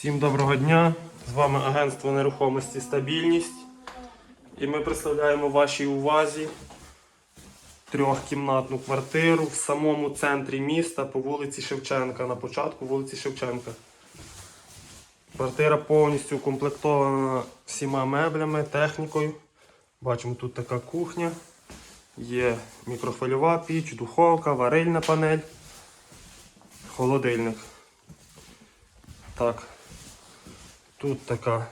Всім доброго дня! З вами агентство нерухомості Стабільність. І ми представляємо вашій увазі трьохкімнатну квартиру в самому центрі міста по вулиці Шевченка, на початку вулиці Шевченка. Квартира повністю укомплектована всіма меблями, технікою. Бачимо, тут така кухня. Є мікрохвильова піч, духовка, варильна панель, холодильник. Так. Тут така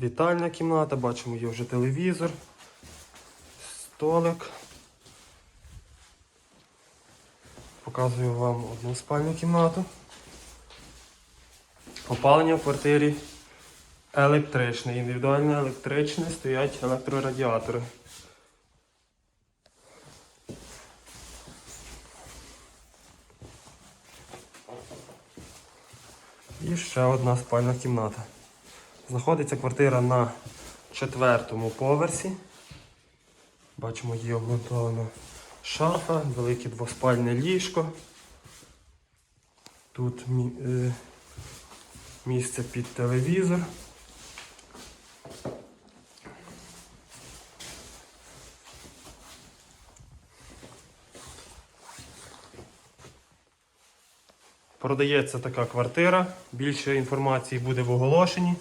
вітальна кімната, бачимо, є вже телевізор, столик. Показую вам одну спальню кімнату. Опалення в квартирі електричне, індивідуальне електричне, стоять електрорадіатори. І ще одна спальна кімната. Знаходиться квартира на четвертому поверсі. Бачимо, є обґрунтована шафа, велике двоспальне ліжко. Тут е, місце під телевізор. Продається така квартира. Більше інформації буде в оголошенні.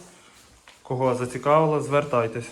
Кого зацікавило, звертайтесь.